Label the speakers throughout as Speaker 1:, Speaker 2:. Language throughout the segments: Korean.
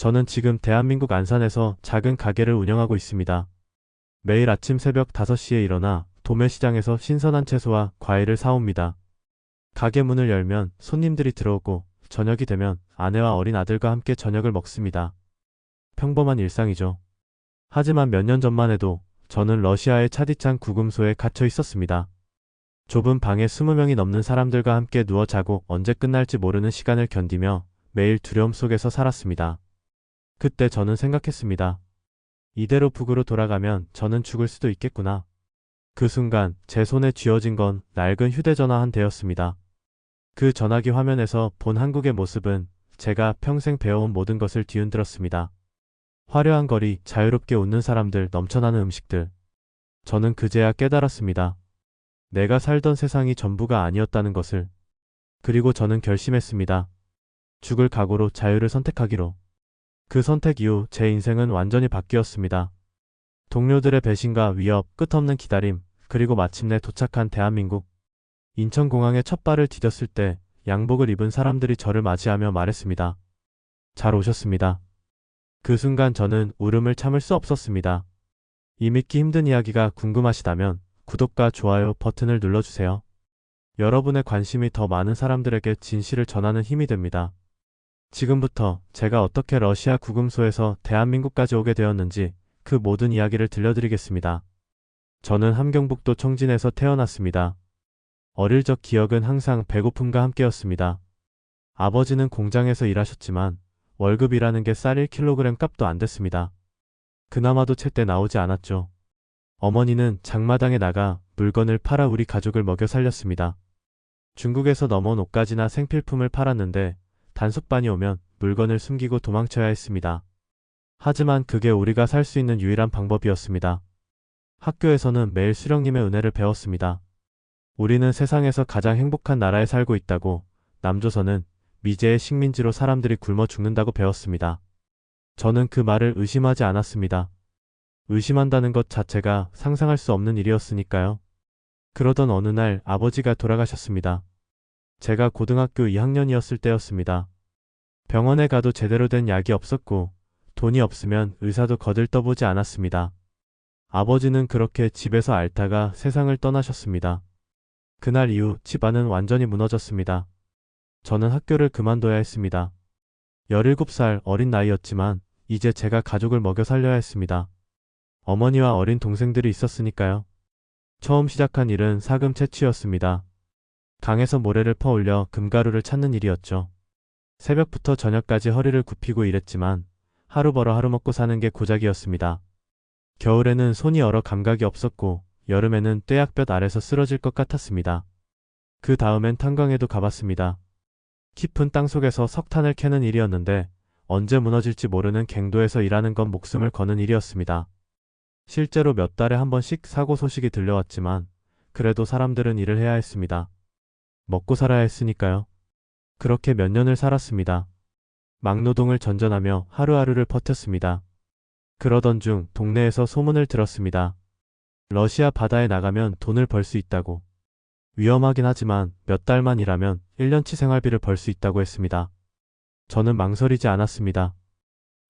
Speaker 1: 저는 지금 대한민국 안산에서 작은 가게를 운영하고 있습니다. 매일 아침 새벽 5시에 일어나 도매시장에서 신선한 채소와 과일을 사옵니다. 가게 문을 열면 손님들이 들어오고 저녁이 되면 아내와 어린 아들과 함께 저녁을 먹습니다. 평범한 일상이죠. 하지만 몇 년 전만 해도 저는 러시아의 차디찬 구금소에 갇혀 있었습니다. 좁은 방에 20명이 넘는 사람들과 함께 누워 자고 언제 끝날지 모르는 시간을 견디며 매일 두려움 속에서 살았습니다. 그때 저는 생각했습니다. 이대로 북으로 돌아가면 저는 죽을 수도 있겠구나. 그 순간 제 손에 쥐어진 건 낡은 휴대전화 한 대였습니다. 그 전화기 화면에서 본 한국의 모습은 제가 평생 배워온 모든 것을 뒤흔들었습니다. 화려한 거리, 자유롭게 웃는 사람들, 넘쳐나는 음식들. 저는 그제야 깨달았습니다. 내가 살던 세상이 전부가 아니었다는 것을. 그리고 저는 결심했습니다. 죽을 각오로 자유를 선택하기로. 그 선택 이후 제 인생은 완전히 바뀌었습니다. 동료들의 배신과 위협, 끝없는 기다림, 그리고 마침내 도착한 대한민국. 인천공항에 첫 발을 디뎠을 때 양복을 입은 사람들이 저를 맞이하며 말했습니다. 잘 오셨습니다. 그 순간 저는 울음을 참을 수 없었습니다. 이 믿기 힘든 이야기가 궁금하시다면 구독과 좋아요 버튼을 눌러주세요. 여러분의 관심이 더 많은 사람들에게 진실을 전하는 힘이 됩니다. 지금부터 제가 어떻게 러시아 구금소에서 대한민국까지 오게 되었는지 그 모든 이야기를 들려드리겠습니다. 저는 함경북도 청진에서 태어났습니다. 어릴 적 기억은 항상 배고픔과 함께였습니다. 아버지는 공장에서 일하셨지만 월급이라는 게 쌀 1kg 값도 안 됐습니다. 그나마도 채때 나오지 않았죠. 어머니는 장마당에 나가 물건을 팔아 우리 가족을 먹여 살렸습니다. 중국에서 넘어온 옷가지나 생필품을 팔았는데 단속반이 오면 물건을 숨기고 도망쳐야 했습니다. 하지만 그게 우리가 살 수 있는 유일한 방법이었습니다. 학교에서는 매일 수령님의 은혜를 배웠습니다. 우리는 세상에서 가장 행복한 나라에 살고 있다고 남조선은 미제의 식민지로 사람들이 굶어 죽는다고 배웠습니다. 저는 그 말을 의심하지 않았습니다. 의심한다는 것 자체가 상상할 수 없는 일이었으니까요. 그러던 어느 날 아버지가 돌아가셨습니다. 제가 고등학교 2학년이었을 때였습니다. 병원에 가도 제대로 된 약이 없었고 돈이 없으면 의사도 거들떠보지 않았습니다. 아버지는 그렇게 집에서 앓다가 세상을 떠나셨습니다. 그날 이후 집안은 완전히 무너졌습니다. 저는 학교를 그만둬야 했습니다. 17살 어린 나이였지만 이제 제가 가족을 먹여 살려야 했습니다. 어머니와 어린 동생들이 있었으니까요. 처음 시작한 일은 사금 채취였습니다. 강에서 모래를 퍼올려 금가루를 찾는 일이었죠. 새벽부터 저녁까지 허리를 굽히고 일했지만 하루 벌어 하루 먹고 사는 게 고작이었습니다. 겨울에는 손이 얼어 감각이 없었고 여름에는 떼약볕 아래서 쓰러질 것 같았습니다. 그 다음엔 탄광에도 가봤습니다. 깊은 땅 속에서 석탄을 캐는 일이었는데 언제 무너질지 모르는 갱도에서 일하는 건 목숨을 거는 일이었습니다. 실제로 몇 달에 한 번씩 사고 소식이 들려왔지만 그래도 사람들은 일을 해야 했습니다. 먹고 살아야 했으니까요. 그렇게 몇 년을 살았습니다. 막노동을 전전하며 하루하루를 버텼습니다. 그러던 중 동네에서 소문을 들었습니다. 러시아 바다에 나가면 돈을 벌 수 있다고. 위험하긴 하지만 몇 달만 일하면 1년치 생활비를 벌 수 있다고 했습니다. 저는 망설이지 않았습니다.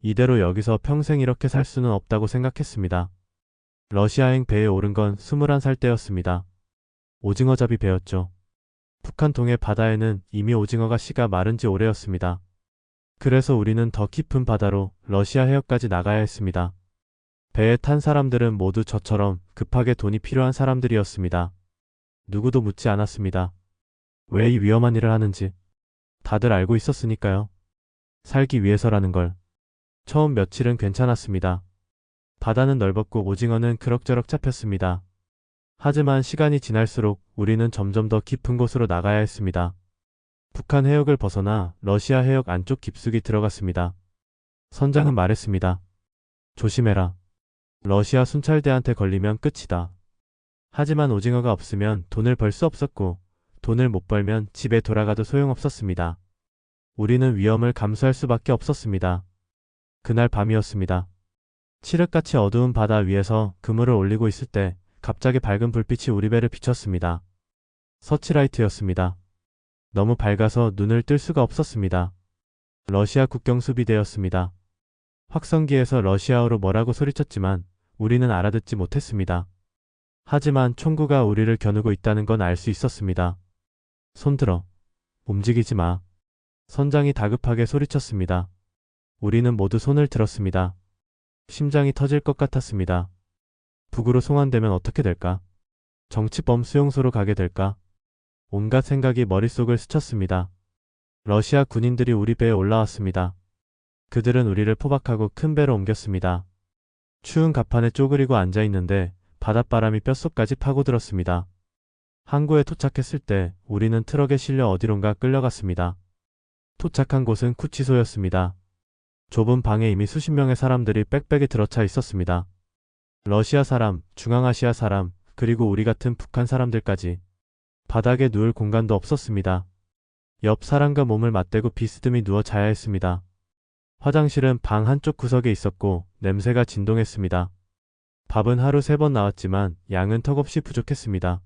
Speaker 1: 이대로 여기서 평생 이렇게 살 수는 없다고 생각했습니다. 러시아행 배에 오른 건 21살 때였습니다. 오징어잡이 배였죠. 북한 동해 바다에는 이미 오징어가 씨가 마른 지 오래였습니다. 그래서 우리는 더 깊은 바다로 러시아 해역까지 나가야 했습니다. 배에 탄 사람들은 모두 저처럼 급하게 돈이 필요한 사람들이었습니다. 누구도 묻지 않았습니다. 왜 이 위험한 일을 하는지. 다들 알고 있었으니까요. 살기 위해서라는 걸. 처음 며칠은 괜찮았습니다. 바다는 넓었고 오징어는 그럭저럭 잡혔습니다. 하지만 시간이 지날수록 우리는 점점 더 깊은 곳으로 나가야 했습니다. 북한 해역을 벗어나 러시아 해역 안쪽 깊숙이 들어갔습니다. 선장은 말했습니다. 조심해라. 러시아 순찰대한테 걸리면 끝이다. 하지만 오징어가 없으면 돈을 벌 수 없었고 돈을 못 벌면 집에 돌아가도 소용없었습니다. 우리는 위험을 감수할 수밖에 없었습니다. 그날 밤이었습니다. 칠흑같이 어두운 바다 위에서 그물을 올리고 있을 때 갑자기 밝은 불빛이 우리 배를 비췄습니다. 서치라이트였습니다. 너무 밝아서 눈을 뜰 수가 없었습니다. 러시아 국경 수비대였습니다. 확성기에서 러시아어로 뭐라고 소리쳤지만 우리는 알아듣지 못했습니다. 하지만 총구가 우리를 겨누고 있다는 건 알 수 있었습니다. 손들어. 움직이지 마. 선장이 다급하게 소리쳤습니다. 우리는 모두 손을 들었습니다. 심장이 터질 것 같았습니다. 북으로 송환되면 어떻게 될까? 정치범 수용소로 가게 될까? 온갖 생각이 머릿속을 스쳤습니다. 러시아 군인들이 우리 배에 올라왔습니다. 그들은 우리를 포박하고 큰 배로 옮겼습니다. 추운 갑판에 쪼그리고 앉아 있는데 바닷바람이 뼛속까지 파고들었습니다. 항구에 도착했을 때 우리는 트럭에 실려 어디론가 끌려갔습니다. 도착한 곳은 쿠치소였습니다. 좁은 방에 이미 수십 명의 사람들이 빽빽이 들어차 있었습니다. 러시아 사람, 중앙아시아 사람, 그리고 우리 같은 북한 사람들까지. 바닥에 누울 공간도 없었습니다. 옆 사람과 몸을 맞대고 비스듬히 누워 자야 했습니다. 화장실은 방 한쪽 구석에 있었고 냄새가 진동했습니다. 밥은 하루 세 번 나왔지만 양은 턱없이 부족했습니다.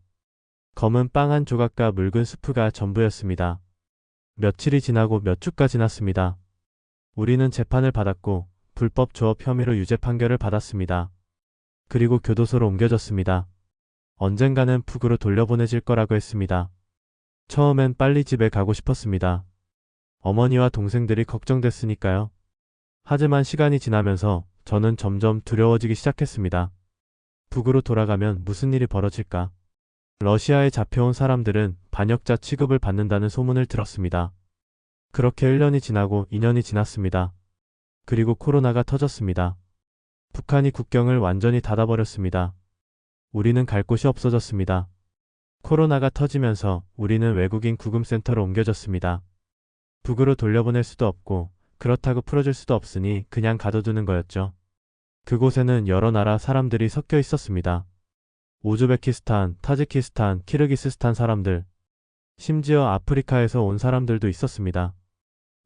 Speaker 1: 검은 빵 한 조각과 묽은 수프가 전부였습니다. 며칠이 지나고 몇 주가 지났습니다. 우리는 재판을 받았고 불법 조업 혐의로 유죄 판결을 받았습니다. 그리고 교도소로 옮겨졌습니다. 언젠가는 북으로 돌려보내질 거라고 했습니다. 처음엔 빨리 집에 가고 싶었습니다. 어머니와 동생들이 걱정됐으니까요. 하지만 시간이 지나면서 저는 점점 두려워지기 시작했습니다. 북으로 돌아가면 무슨 일이 벌어질까? 러시아에 잡혀온 사람들은 반역자 취급을 받는다는 소문을 들었습니다. 그렇게 1년이 지나고 2년이 지났습니다. 그리고 코로나가 터졌습니다. 북한이 국경을 완전히 닫아버렸습니다. 우리는 갈 곳이 없어졌습니다. 코로나가 터지면서 우리는 외국인 구금센터로 옮겨졌습니다. 북으로 돌려보낼 수도 없고 그렇다고 풀어줄 수도 없으니 그냥 가둬두는 거였죠. 그곳에는 여러 나라 사람들이 섞여 있었습니다. 우즈베키스탄, 타지키스탄, 키르기스스탄 사람들, 심지어 아프리카에서 온 사람들도 있었습니다.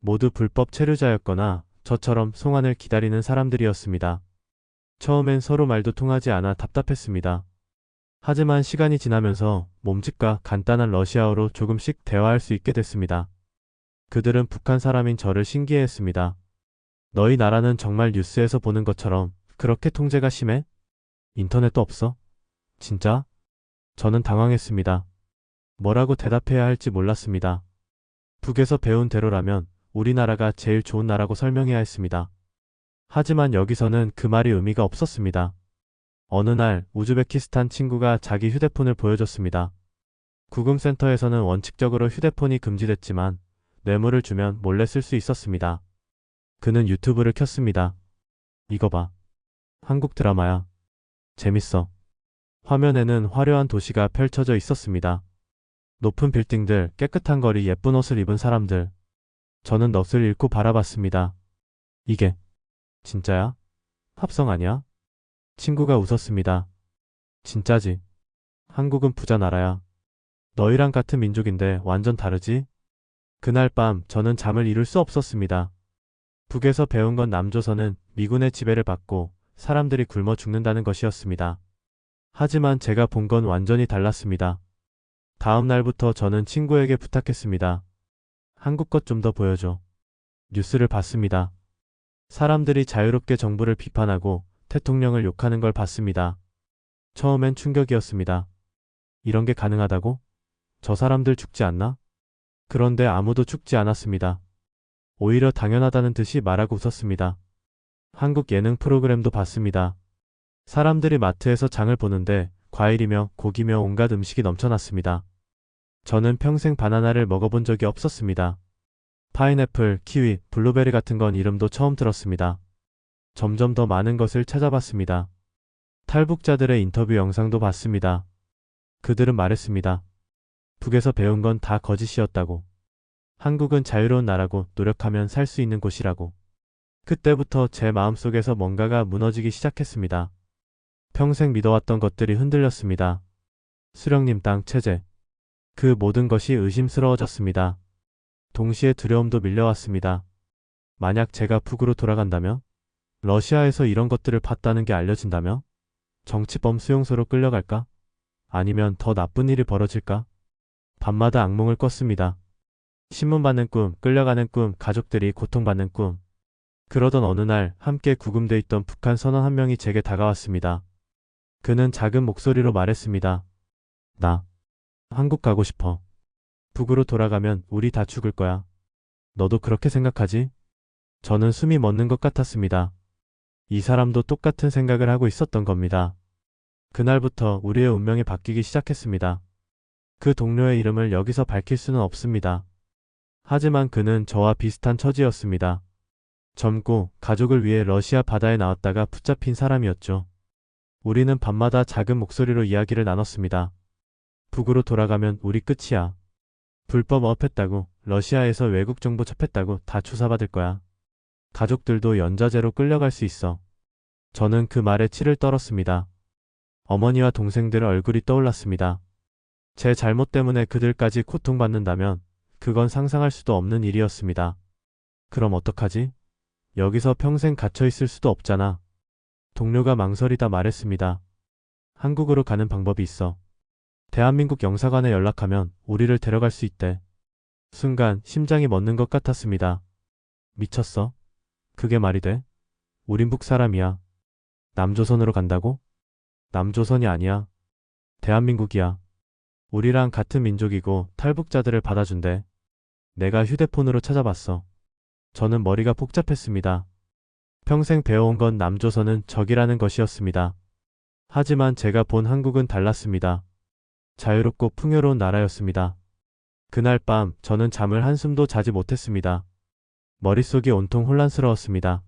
Speaker 1: 모두 불법 체류자였거나 저처럼 송환을 기다리는 사람들이었습니다. 처음엔 서로 말도 통하지 않아 답답했습니다. 하지만 시간이 지나면서 몸짓과 간단한 러시아어로 조금씩 대화할 수 있게 됐습니다. 그들은 북한 사람인 저를 신기해했습니다. 너희 나라는 정말 뉴스에서 보는 것처럼 그렇게 통제가 심해? 인터넷도 없어? 진짜? 저는 당황했습니다. 뭐라고 대답해야 할지 몰랐습니다. 북에서 배운 대로라면 우리나라가 제일 좋은 나라고 설명해야 했습니다. 하지만 여기서는 그 말이 의미가 없었습니다. 어느 날 우즈베키스탄 친구가 자기 휴대폰을 보여줬습니다. 구금센터에서는 원칙적으로 휴대폰이 금지됐지만 뇌물을 주면 몰래 쓸 수 있었습니다. 그는 유튜브를 켰습니다. 이거 봐. 한국 드라마야. 재밌어. 화면에는 화려한 도시가 펼쳐져 있었습니다. 높은 빌딩들, 깨끗한 거리, 예쁜 옷을 입은 사람들. 저는 넋을 잃고 바라봤습니다. 이게 진짜야? 합성 아니야? 친구가 웃었습니다. 진짜지. 한국은 부자 나라야. 너희랑 같은 민족인데 완전 다르지? 그날 밤 저는 잠을 이룰 수 없었습니다. 북에서 배운 건 남조선은 미군의 지배를 받고 사람들이 굶어 죽는다는 것이었습니다. 하지만 제가 본 건 완전히 달랐습니다. 다음 날부터 저는 친구에게 부탁했습니다. 한국 것 좀 더 보여줘. 뉴스를 봤습니다. 사람들이 자유롭게 정부를 비판하고 대통령을 욕하는 걸 봤습니다. 처음엔 충격이었습니다. 이런 게 가능하다고? 저 사람들 죽지 않나? 그런데 아무도 죽지 않았습니다. 오히려 당연하다는 듯이 말하고 웃었습니다. 한국 예능 프로그램도 봤습니다. 사람들이 마트에서 장을 보는데 과일이며 고기며 온갖 음식이 넘쳐났습니다. 저는 평생 바나나를 먹어본 적이 없었습니다. 파인애플, 키위, 블루베리 같은 건 이름도 처음 들었습니다. 점점 더 많은 것을 찾아봤습니다. 탈북자들의 인터뷰 영상도 봤습니다. 그들은 말했습니다. 북에서 배운 건 다 거짓이었다고. 한국은 자유로운 나라고 노력하면 살 수 있는 곳이라고. 그때부터 제 마음속에서 뭔가가 무너지기 시작했습니다. 평생 믿어왔던 것들이 흔들렸습니다. 수령님 땅 체제. 그 모든 것이 의심스러워졌습니다. 동시에 두려움도 밀려왔습니다. 만약 제가 북으로 돌아간다면? 러시아에서 이런 것들을 봤다는 게 알려진다면? 정치범 수용소로 끌려갈까? 아니면 더 나쁜 일이 벌어질까? 밤마다 악몽을 꿨습니다. 신문 받는 꿈, 끌려가는 꿈, 가족들이 고통받는 꿈. 그러던 어느 날 함께 구금돼 있던 북한 선원 한 명이 제게 다가왔습니다. 그는 작은 목소리로 말했습니다. 나 한국 가고 싶어. 북으로 돌아가면 우리 다 죽을 거야. 너도 그렇게 생각하지? 저는 숨이 멎는 것 같았습니다. 이 사람도 똑같은 생각을 하고 있었던 겁니다. 그날부터 우리의 운명이 바뀌기 시작했습니다. 그 동료의 이름을 여기서 밝힐 수는 없습니다. 하지만 그는 저와 비슷한 처지였습니다. 젊고 가족을 위해 러시아 바다에 나왔다가 붙잡힌 사람이었죠. 우리는 밤마다 작은 목소리로 이야기를 나눴습니다. 북으로 돌아가면 우리 끝이야. 불법 어업했다고, 러시아에서 외국 정보 접했다고 다 조사받을 거야. 가족들도 연좌제로 끌려갈 수 있어. 저는 그 말에 치를 떨었습니다. 어머니와 동생들의 얼굴이 떠올랐습니다. 제 잘못 때문에 그들까지 고통받는다면 그건 상상할 수도 없는 일이었습니다. 그럼 어떡하지? 여기서 평생 갇혀 있을 수도 없잖아. 동료가 망설이다 말했습니다. 한국으로 가는 방법이 있어. 대한민국 영사관에 연락하면 우리를 데려갈 수 있대. 순간 심장이 멎는 것 같았습니다. 미쳤어? 그게 말이 돼? 우린 북 사람이야. 남조선으로 간다고? 남조선이 아니야. 대한민국이야. 우리랑 같은 민족이고 탈북자들을 받아준대. 내가 휴대폰으로 찾아봤어. 저는 머리가 복잡했습니다. 평생 배워온 건 남조선은 적이라는 것이었습니다. 하지만 제가 본 한국은 달랐습니다. 자유롭고 풍요로운 나라였습니다. 그날 밤 저는 잠을 한숨도 자지 못했습니다. 머릿속이 온통 혼란스러웠습니다.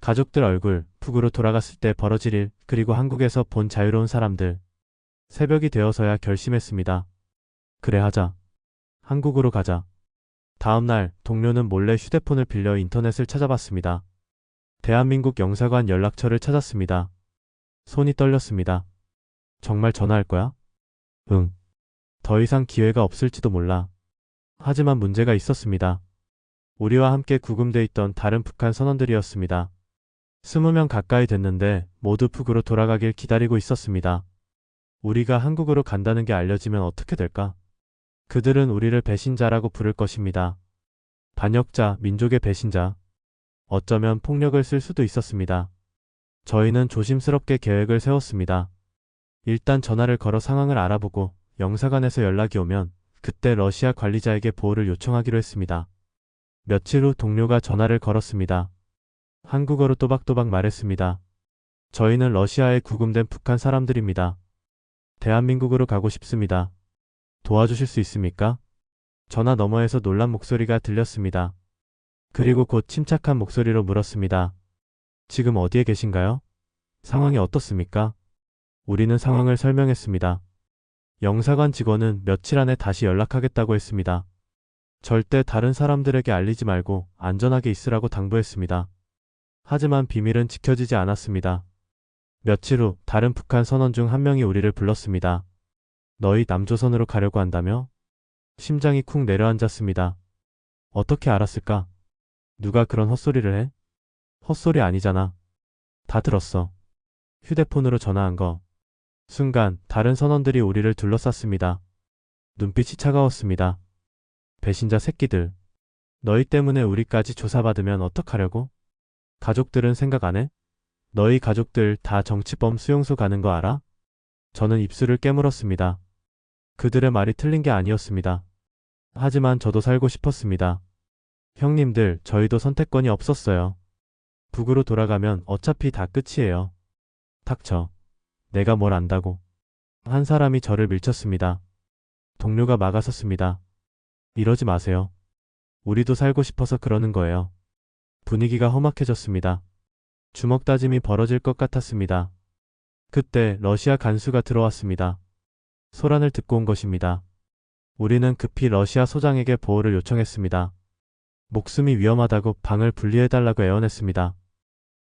Speaker 1: 가족들 얼굴, 북으로 돌아갔을 때 벌어질 일, 그리고 한국에서 본 자유로운 사람들. 새벽이 되어서야 결심했습니다. 그래 하자. 한국으로 가자. 다음 날 동료는 몰래 휴대폰을 빌려 인터넷을 찾아봤습니다. 대한민국 영사관 연락처를 찾았습니다. 손이 떨렸습니다. 정말 전화할 거야? 응. 더 이상 기회가 없을지도 몰라. 하지만 문제가 있었습니다. 우리와 함께 구금돼 있던 다른 북한 선원들이었습니다. 스무 명 가까이 됐는데 모두 북으로 돌아가길 기다리고 있었습니다. 우리가 한국으로 간다는 게 알려지면 어떻게 될까? 그들은 우리를 배신자라고 부를 것입니다. 반역자, 민족의 배신자. 어쩌면 폭력을 쓸 수도 있었습니다. 저희는 조심스럽게 계획을 세웠습니다. 일단 전화를 걸어 상황을 알아보고 영사관에서 연락이 오면 그때 러시아 관리자에게 보호를 요청하기로 했습니다. 며칠 후 동료가 전화를 걸었습니다. 한국어로 또박또박 말했습니다. 저희는 러시아에 구금된 북한 사람들입니다. 대한민국으로 가고 싶습니다. 도와주실 수 있습니까? 전화 너머에서 놀란 목소리가 들렸습니다. 그리고 곧 침착한 목소리로 물었습니다. 지금 어디에 계신가요? 상황이 어떻습니까? 우리는 상황을 설명했습니다. 영사관 직원은 며칠 안에 다시 연락하겠다고 했습니다. 절대 다른 사람들에게 알리지 말고 안전하게 있으라고 당부했습니다. 하지만 비밀은 지켜지지 않았습니다. 며칠 후 다른 북한 선원 중 한 명이 우리를 불렀습니다. 너희 남조선으로 가려고 한다며? 심장이 쿵 내려앉았습니다. 어떻게 알았을까? 누가 그런 헛소리를 해? 헛소리 아니잖아. 다 들었어. 휴대폰으로 전화한 거. 순간 다른 선원들이 우리를 둘러쌌습니다. 눈빛이 차가웠습니다. 배신자 새끼들. 너희 때문에 우리까지 조사받으면 어떡하려고? 가족들은 생각 안 해? 너희 가족들 다 정치범 수용소 가는 거 알아? 저는 입술을 깨물었습니다. 그들의 말이 틀린 게 아니었습니다. 하지만 저도 살고 싶었습니다. 형님들, 저희도 선택권이 없었어요. 북으로 돌아가면 어차피 다 끝이에요. 닥쳐. 내가 뭘 안다고. 한 사람이 저를 밀쳤습니다. 동료가 막아섰습니다. 이러지 마세요. 우리도 살고 싶어서 그러는 거예요. 분위기가 험악해졌습니다. 주먹 다짐이 벌어질 것 같았습니다. 그때 러시아 간수가 들어왔습니다. 소란을 듣고 온 것입니다. 우리는 급히 러시아 소장에게 보호를 요청했습니다. 목숨이 위험하다고 방을 분리해달라고 애원했습니다.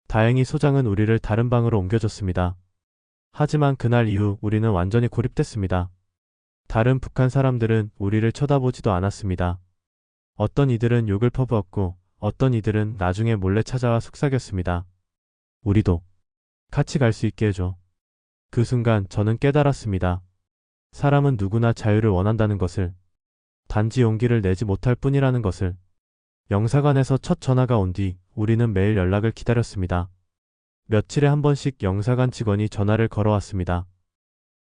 Speaker 1: 다행히 소장은 우리를 다른 방으로 옮겨줬습니다. 하지만 그날 이후 우리는 완전히 고립됐습니다. 다른 북한 사람들은 우리를 쳐다보지도 않았습니다. 어떤 이들은 욕을 퍼부었고 어떤 이들은 나중에 몰래 찾아와 속삭였습니다. 우리도 같이 갈 수 있게 해줘. 그 순간 저는 깨달았습니다. 사람은 누구나 자유를 원한다는 것을, 단지 용기를 내지 못할 뿐이라는 것을. 영사관에서 첫 전화가 온 뒤 우리는 매일 연락을 기다렸습니다. 며칠에 한 번씩 영사관 직원이 전화를 걸어왔습니다.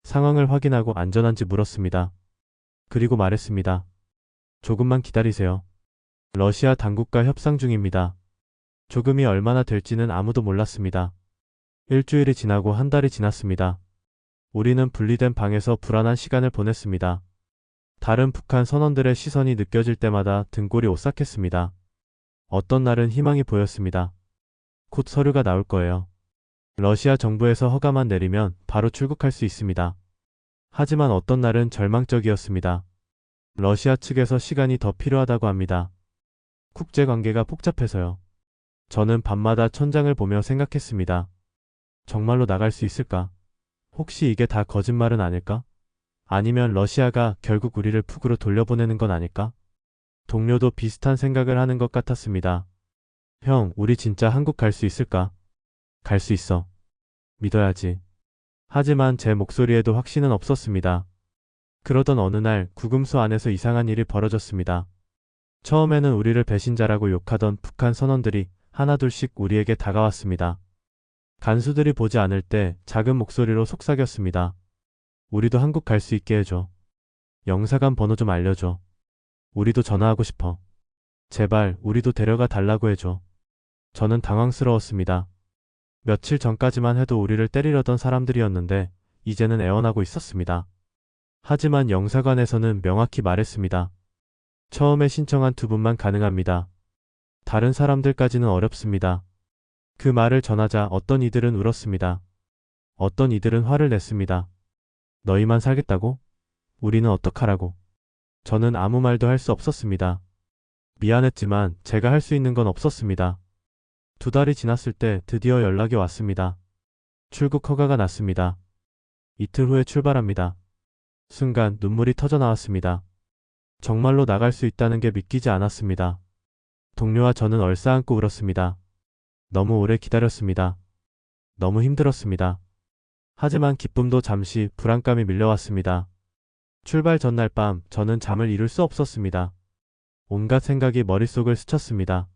Speaker 1: 상황을 확인하고 안전한지 물었습니다. 그리고 말했습니다. 조금만 기다리세요. 러시아 당국과 협상 중입니다. 조금이 얼마나 될지는 아무도 몰랐습니다. 일주일이 지나고 한 달이 지났습니다. 우리는 분리된 방에서 불안한 시간을 보냈습니다. 다른 북한 선원들의 시선이 느껴질 때마다 등골이 오싹했습니다. 어떤 날은 희망이 보였습니다. 곧 서류가 나올 거예요. 러시아 정부에서 허가만 내리면 바로 출국할 수 있습니다. 하지만 어떤 날은 절망적이었습니다. 러시아 측에서 시간이 더 필요하다고 합니다. 국제 관계가 복잡해서요. 저는 밤마다 천장을 보며 생각했습니다. 정말로 나갈 수 있을까? 혹시 이게 다 거짓말은 아닐까? 아니면 러시아가 결국 우리를 북으로 돌려보내는 건 아닐까? 동료도 비슷한 생각을 하는 것 같았습니다. 형, 우리 진짜 한국 갈 수 있을까? 갈 수 있어. 믿어야지. 하지만 제 목소리에도 확신은 없었습니다. 그러던 어느 날 구금소 안에서 이상한 일이 벌어졌습니다. 처음에는 우리를 배신자라고 욕하던 북한 선원들이 하나둘씩 우리에게 다가왔습니다. 간수들이 보지 않을 때 작은 목소리로 속삭였습니다. 우리도 한국 갈 수 있게 해줘. 영사관 번호 좀 알려줘. 우리도 전화하고 싶어. 제발 우리도 데려가 달라고 해줘. 저는 당황스러웠습니다. 며칠 전까지만 해도 우리를 때리려던 사람들이었는데 이제는 애원하고 있었습니다. 하지만 영사관에서는 명확히 말했습니다. 처음에 신청한 두 분만 가능합니다. 다른 사람들까지는 어렵습니다. 그 말을 전하자 어떤 이들은 울었습니다. 어떤 이들은 화를 냈습니다. 너희만 살겠다고? 우리는 어떡하라고? 저는 아무 말도 할 수 없었습니다. 미안했지만 제가 할 수 있는 건 없었습니다. 두 달이 지났을 때 드디어 연락이 왔습니다. 출국 허가가 났습니다. 이틀 후에 출발합니다. 순간 눈물이 터져 나왔습니다. 정말로 나갈 수 있다는 게 믿기지 않았습니다. 동료와 저는 얼싸안고 울었습니다. 너무 오래 기다렸습니다. 너무 힘들었습니다. 하지만 기쁨도 잠시 불안감이 밀려왔습니다. 출발 전날 밤 저는 잠을 이룰 수 없었습니다. 온갖 생각이 머릿속을 스쳤습니다.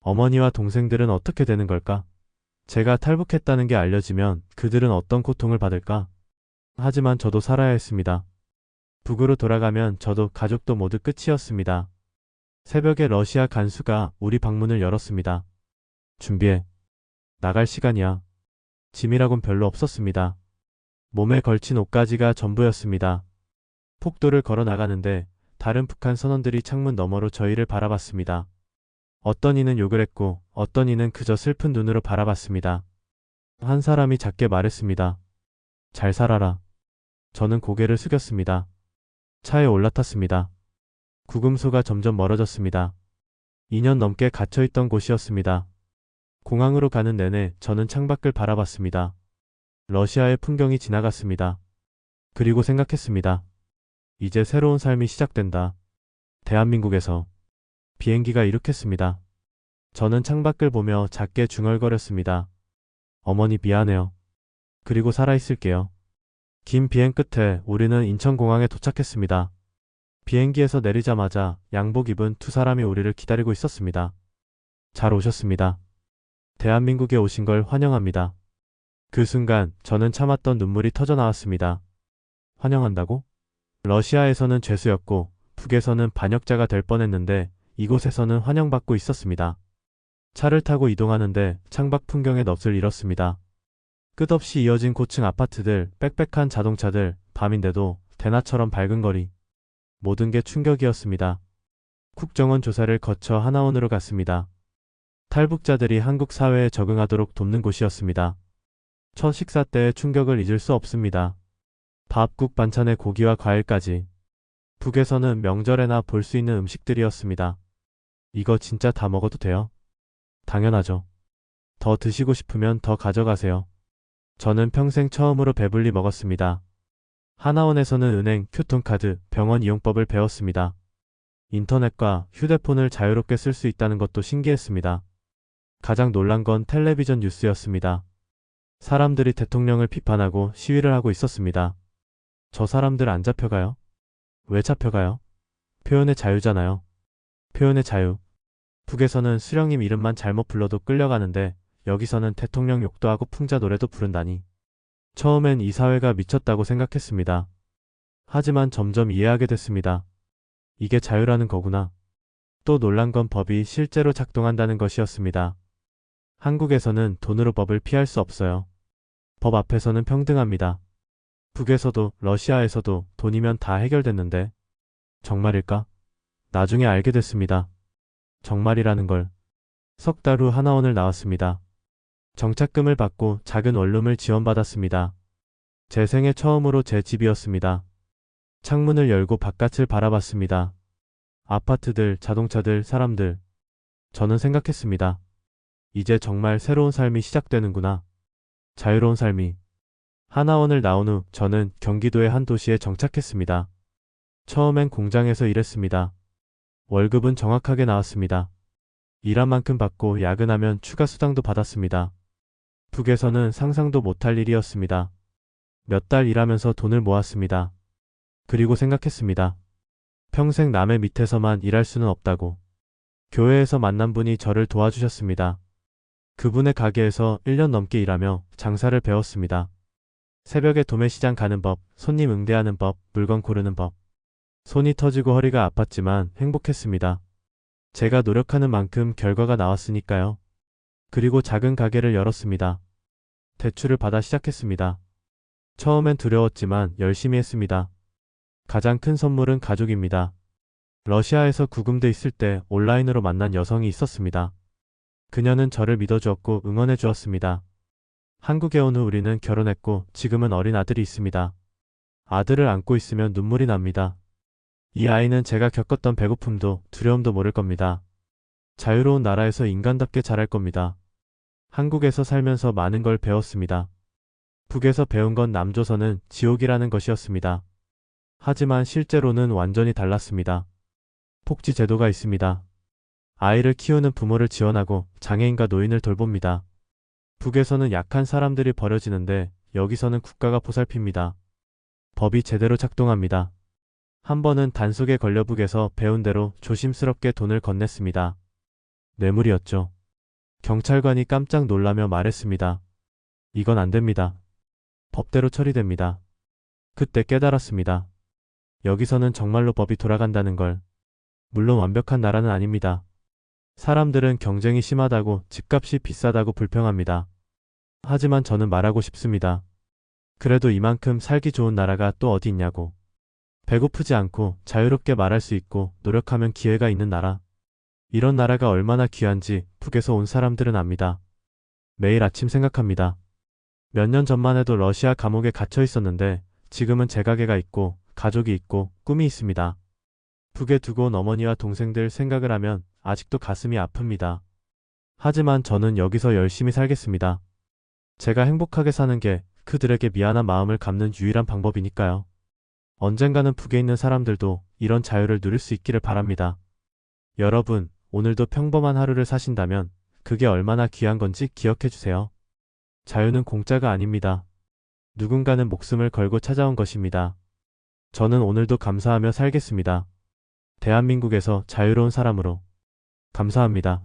Speaker 1: 어머니와 동생들은 어떻게 되는 걸까? 제가 탈북했다는 게 알려지면 그들은 어떤 고통을 받을까? 하지만 저도 살아야 했습니다. 북으로 돌아가면 저도 가족도 모두 끝이었습니다. 새벽에 러시아 간수가 우리 방문을 열었습니다. 준비해. 나갈 시간이야. 짐이라곤 별로 없었습니다. 몸에 걸친 옷가지가 전부였습니다. 폭도를 걸어 나가는데 다른 북한 선원들이 창문 너머로 저희를 바라봤습니다. 어떤 이는 욕을 했고 어떤 이는 그저 슬픈 눈으로 바라봤습니다. 한 사람이 작게 말했습니다. 잘 살아라. 저는 고개를 숙였습니다. 차에 올라탔습니다. 구금소가 점점 멀어졌습니다. 2년 넘게 갇혀있던 곳이었습니다. 공항으로 가는 내내 저는 창밖을 바라봤습니다. 러시아의 풍경이 지나갔습니다. 그리고 생각했습니다. 이제 새로운 삶이 시작된다. 대한민국에서 비행기가 이륙했습니다. 저는 창밖을 보며 작게 중얼거렸습니다. 어머니 미안해요. 그리고 살아있을게요. 긴 비행 끝에 우리는 인천공항에 도착했습니다. 비행기에서 내리자마자 양복 입은 두 사람이 우리를 기다리고 있었습니다. 잘 오셨습니다. 대한민국에 오신 걸 환영합니다. 그 순간 저는 참았던 눈물이 터져 나왔습니다. 환영한다고? 러시아에서는 죄수였고 북에서는 반역자가 될 뻔했는데 이곳에서는 환영받고 있었습니다. 차를 타고 이동하는데 창밖 풍경에 넋을 잃었습니다. 끝없이 이어진 고층 아파트들, 빽빽한 자동차들, 밤인데도 대낮처럼 밝은 거리. 모든 게 충격이었습니다. 국정원 조사를 거쳐 하나원으로 갔습니다. 탈북자들이 한국 사회에 적응하도록 돕는 곳이었습니다. 첫 식사 때의 충격을 잊을 수 없습니다. 밥, 국, 반찬에 고기와 과일까지. 북에서는 명절에나 볼 수 있는 음식들이었습니다. 이거 진짜 다 먹어도 돼요? 당연하죠. 더 드시고 싶으면 더 가져가세요. 저는 평생 처음으로 배불리 먹었습니다. 하나원에서는 은행, 교통카드, 병원 이용법을 배웠습니다. 인터넷과 휴대폰을 자유롭게 쓸 수 있다는 것도 신기했습니다. 가장 놀란 건 텔레비전 뉴스였습니다. 사람들이 대통령을 비판하고 시위를 하고 있었습니다. 저 사람들 안 잡혀가요? 왜 잡혀가요? 표현의 자유잖아요. 표현의 자유. 북에서는 수령님 이름만 잘못 불러도 끌려가는데 여기서는 대통령 욕도 하고 풍자 노래도 부른다니. 처음엔 이 사회가 미쳤다고 생각했습니다. 하지만 점점 이해하게 됐습니다. 이게 자유라는 거구나. 또 놀란 건 법이 실제로 작동한다는 것이었습니다. 한국에서는 돈으로 법을 피할 수 없어요. 법 앞에서는 평등합니다. 북에서도 러시아에서도 돈이면 다 해결됐는데 정말일까? 나중에 알게 됐습니다. 정말이라는 걸. 석 달 후 하나원을 나왔습니다. 정착금을 받고 작은 원룸을 지원받았습니다. 제 생애 처음으로 제 집이었습니다. 창문을 열고 바깥을 바라봤습니다. 아파트들, 자동차들, 사람들. 저는 생각했습니다. 이제 정말 새로운 삶이 시작되는구나. 자유로운 삶이. 하나원을 나온 후 저는 경기도의 한 도시에 정착했습니다. 처음엔 공장에서 일했습니다. 월급은 정확하게 나왔습니다. 일한 만큼 받고 야근하면 추가 수당도 받았습니다. 북에서는 상상도 못할 일이었습니다. 몇 달 일하면서 돈을 모았습니다. 그리고 생각했습니다. 평생 남의 밑에서만 일할 수는 없다고. 교회에서 만난 분이 저를 도와주셨습니다. 그분의 가게에서 1년 넘게 일하며 장사를 배웠습니다. 새벽에 도매시장 가는 법, 손님 응대하는 법, 물건 고르는 법. 손이 터지고 허리가 아팠지만 행복했습니다. 제가 노력하는 만큼 결과가 나왔으니까요. 그리고 작은 가게를 열었습니다. 대출을 받아 시작했습니다. 처음엔 두려웠지만 열심히 했습니다. 가장 큰 선물은 가족입니다. 러시아에서 구금돼 있을 때 온라인으로 만난 여성이 있었습니다. 그녀는 저를 믿어주었고 응원해 주었습니다. 한국에 온 후 우리는 결혼했고 지금은 어린 아들이 있습니다. 아들을 안고 있으면 눈물이 납니다. 이 아이는 제가 겪었던 배고픔도 두려움도 모를 겁니다. 자유로운 나라에서 인간답게 자랄 겁니다. 한국에서 살면서 많은 걸 배웠습니다. 북에서 배운 건 남조선은 지옥이라는 것이었습니다. 하지만 실제로는 완전히 달랐습니다. 복지 제도가 있습니다. 아이를 키우는 부모를 지원하고 장애인과 노인을 돌봅니다. 북에서는 약한 사람들이 버려지는데 여기서는 국가가 보살핍니다. 법이 제대로 작동합니다. 한 번은 단속에 걸려 북에서 배운 대로 조심스럽게 돈을 건넸습니다. 뇌물이었죠. 경찰관이 깜짝 놀라며 말했습니다. 이건 안 됩니다. 법대로 처리됩니다. 그때 깨달았습니다. 여기서는 정말로 법이 돌아간다는 걸. 물론 완벽한 나라는 아닙니다. 사람들은 경쟁이 심하다고 집값이 비싸다고 불평합니다. 하지만 저는 말하고 싶습니다. 그래도 이만큼 살기 좋은 나라가 또 어디 있냐고. 배고프지 않고 자유롭게 말할 수 있고 노력하면 기회가 있는 나라. 이런 나라가 얼마나 귀한지 북에서 온 사람들은 압니다. 매일 아침 생각합니다. 몇 년 전만 해도 러시아 감옥에 갇혀 있었는데 지금은 제 가게가 있고 가족이 있고 꿈이 있습니다. 북에 두고 온 어머니와 동생들 생각을 하면 아직도 가슴이 아픕니다. 하지만 저는 여기서 열심히 살겠습니다. 제가 행복하게 사는 게 그들에게 미안한 마음을 갚는 유일한 방법이니까요. 언젠가는 북에 있는 사람들도 이런 자유를 누릴 수 있기를 바랍니다. 여러분, 오늘도 평범한 하루를 사신다면 그게 얼마나 귀한 건지 기억해 주세요. 자유는 공짜가 아닙니다. 누군가는 목숨을 걸고 찾아온 것입니다. 저는 오늘도 감사하며 살겠습니다. 대한민국에서 자유로운 사람으로. 감사합니다.